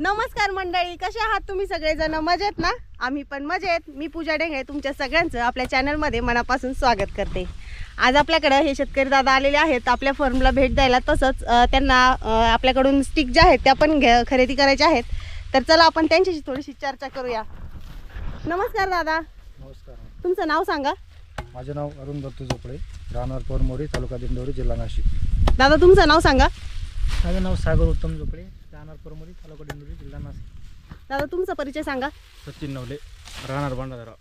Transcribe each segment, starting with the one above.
नमस्कार मंडळी कसे आहात तुम्ही सगळेजण? मजेत ना? आम्ही पण मजेत. मी पूजा डेंगळे तुमच्या सगळ्यांचं आपल्या चॅनलमध्ये मनापासून स्वागत करते. आज आपल्याकडं हे शेतकरी दादा आलेले आहेत. आपल्या फर्मला भेट द्यायला तसंच त्यांना आपल्याकडून स्टिक ज्या आहेत त्या पण घ्या खरेदी करायच्या आहेत. तर चला आपण त्यांच्याशी थोडीशी चर्चा करूया. नमस्कार दादा. नमस्कार. तुमचं नाव सांगा. माझे नाव अरुण दत्तू झोपडे राहणार पोरमोरी तालुका दिंडोरी जिल्हा नाशिक. दादा तुमचं नाव सांगा. माझं नाव सागर उत्तम झोपडे राहणार परमोरी तालुका दिंडोरी जिल्हा नाशिक. दादा तुमचा परिचय सांगा. सचिन नवले राहणार भांडारा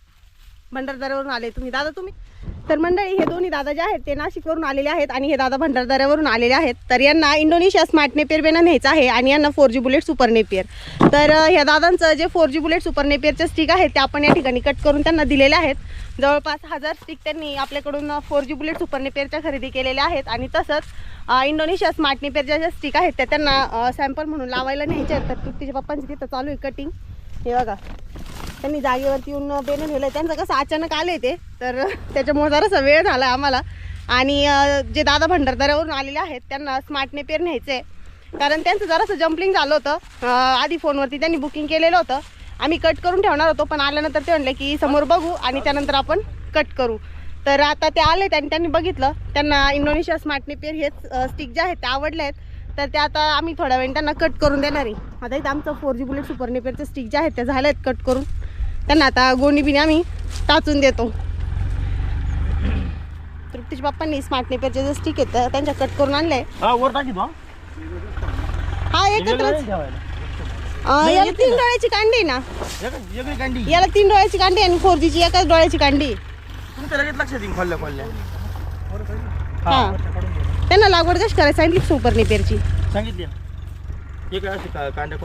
भंडारदऱ्यावरून आले तुम्ही. दादा तुम्ही? तर मंडळी हे दोन्ही दादा जे आहेत ते नाशिकवरून आलेले आहेत आणि हे दादा भंडारदऱ्यावरून आलेले आहेत. तर यांना इंडोनेशिया स्मार्ट नेपियर बेना न्यायचं आहे आणि यांना four G bullet super napier. तर ह्या दादांचं जे फोर जी बुलेट सुपर नेपियरचे स्टिक आहेत ते आपण या ठिकाणी कट करून त्यांना दिलेले आहेत. जवळपास हजार स्टिक त्यांनी आपल्याकडून फोर जी बुलेट सुपर नेपियरच्या खरेदी केलेल्या आहेत आणि तसंच इंडोनेशिया स्मार्ट नेपियरच्या ज्या स्टिक आहेत त्या त्यांना सॅम्पल म्हणून लावायला न्यायचे आहेत. तर तिच्या पप्पांची तिथं चालू आहे कटिंग. हे बघा. त्यांनी जागेवरती येऊन पेन नेलं त्यांचं कसं अचानक आले ते. तर त्याच्यामुळे जरासा वेळ झाला आम्हाला. आणि जे दादा भंडारदऱ्यावरून आलेले आहेत त्यांना स्मार्टने पेर न्यायचं आहे कारण त्यांचं जरासं जम्पलिंग झालं होतं. आधी फोनवरती त्यांनी बुकिंग केलेलं होतं. आम्ही कट करून ठेवणार होतो पण आल्यानंतर ते म्हणले की समोर बघू आणि त्यानंतर आपण कट करू. तर आता ते आले आणि त्यांनी बघितलं. त्यांना इंडोनेशिया स्मार्टने पेर हेच स्टिक जे आहेत ते आवडले आहेत. तर ते आता आम्ही थोड्या वेळ त्यांना कट करून देणार. आहे आता इथं आमचं फोर जी बुलेट सुपर नेपेरचे स्टिक जे आहेत ते झाले आहेत कट करून. त्यांना आता गोणी बिणी आम्ही टाचून देतो. तृप्तीच्या बाप्पांनी स्मार्ट नेपेरचे जे स्टिक आहेत त्यांच्या कट करून आणले हा हा एकत्रच. अं, याला तीन डोळ्याची कांडी आहे ना. याला तीन डोळ्याची कांडी आणि फोर जीची एकाच डोळ्याची कांडी हा. त्यांना लागवड कशी करायची? सांगितली सुपर नेपेरची सांगितले का कांड्या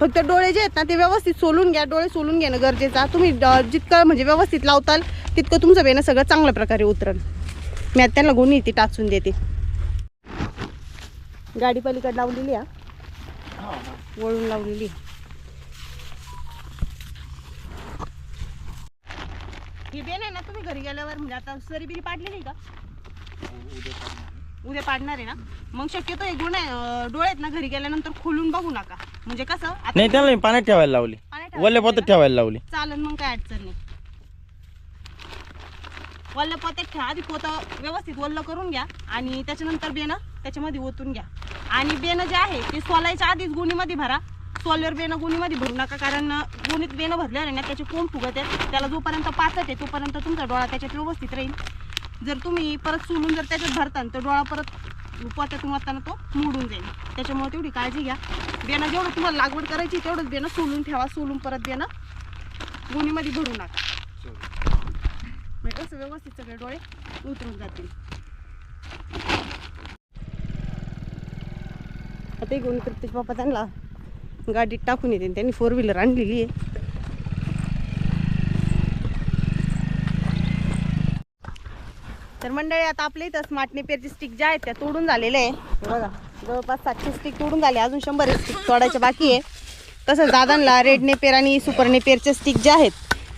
फक्त डोळे जे आहेत ना ते व्यवस्थित सोलून घ्या डोळे सोलून घेणं गरजेचं आहे. तुम्ही ड- जितकं म्हणजे व्यवस्थित लावताल तितकं तुमचं बेणं सगळं चांगल्या प्रकारे उतरल मी आता त्यांना गुन्हे ती टाचून देते गाडी पलीकडे लावलेली आहे हा. वळून लावलेली आहे. ही बेन आहे ना तुम्ही घरी गेल्यावर म्हणजे आता सरी बिरी पाडलेली का उद्या पाडणार आहे ना? मग शक्यतो हे गुण डोळे आहेत ना घरी गेल्यानंतर खोलून बघू नका. म्हणजे कसं आता नाही त्याला पाण्यात ठेवायला लावली. पाण्यात ठेवायला वल्ल्या पोतात ठेवायला लावली. चालन मग काय अडचण नाही. वल्ल पोत्यात ठेवा. आधी पोतं व्यवस्थित वल्ल करून घ्या आणि त्याच्यानंतर बेनं त्याच्यामध्ये ओतून घ्या. आणि बेनं जे आहे ते सोलायच्या आधीच गुणीमध्ये भरा. सोलवर बेनं गुणीमध्ये भरू नका कारण गुणीत बेनं भरल्यावर आहे ना त्याचे कोंब फुगत आहेत. त्याला जोपर्यंत पाचट आहे तोपर्यंत तुमचा डोळा त्याच्यात व्यवस्थित राहील. जर तुम्ही परत सोलून जर त्याच्यात भरता तर डोळा परत पोत्यातून वाचताना तो मोडून जाईल. त्याच्यामुळे तेवढी काळजी घ्या. बेणं जेवढं तुम्हाला लागवड करायची तेवढंच बेणं सोलून ठेवा सोलून परत बेणं गोणीमध्ये भरू नका. म्हणजे कसं व्यवस्थित सगळे डोळे उतरून जातील. आता गोणी प्रत्येक बाप्पा त्यांना गाडीत टाकून येते त्यांनी फोर व्हीलर आणलेली आहे. तर मंडळी आता आपल्या इथं स्मार्ट नेपियरचे स्टिक ज्या आहेत त्या तोडून झालेल्या आहे. बघा जवळपास सातशे स्टिक तोडून झाले अजून शंभर स्टिक तोडायचे बाकी आहे. तसंच दादांना रेड नेपेर आणि सुपर नेपेरचे स्टिक ज्या आहेत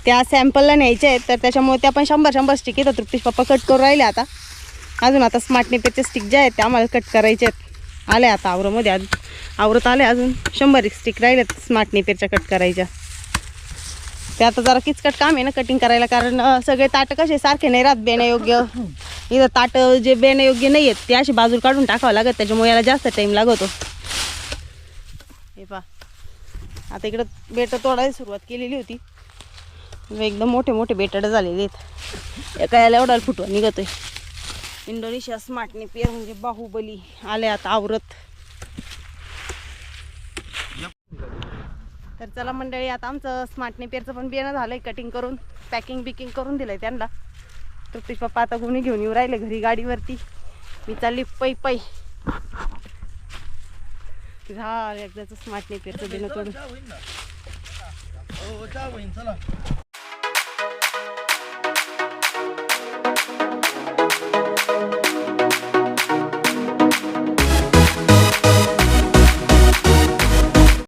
त्या सॅम्पलला न्यायचे आहेत. तर त्याच्यामुळे त्या पण शंभर शंभर स्टिक येतात तृप्तीश पप्पा कट करून राहिले आता. अजून आता स्मार्ट नेपेरचे स्टिक ज्या आहेत ते आम्हाला कट करायचे आहेत. आले आता आवरामध्ये आज आवरत आले अजून. शंभर एक स्टिक राहिल्यात स्मार्ट नेपेरच्या कट करायच्या. ते आता जरा किचकट काम आहे ना कटिंग करायला कारण सगळे ताट कसे सारखे नाही राहत बेण्यायोग्य. इथं ताट जे बेण्यायोग्य नाही आहेत ते अशी बाजूला काढून टाकावं लागत त्याच्यामुळे याला जास्त टाईम लागतो. हे पा आता इकडं बेट तोडायला सुरुवात केलेली होती. एकदम मोठे मोठे बेटड झालेले आहेत. एका याला एवढा फुटवा निघतोय. इंडोनेशिया स्मार्टने पेर म्हणजे बाहुबली आले आता आवरत. तर चला मंडळी आता आमचं स्मार्ट नेपियरचं पण बियाणं झालंय कटिंग करून पॅकिंग बिकिंग करून दिलंय त्यांना. तृप्तीश पप्पा आता गुन्हे घेऊन येऊ राहिले घरी गाडीवरती. मी चालली पै पै. झालं एकदाचं स्मार्ट नेपियरचं बियाणं करून हो, हो, चला.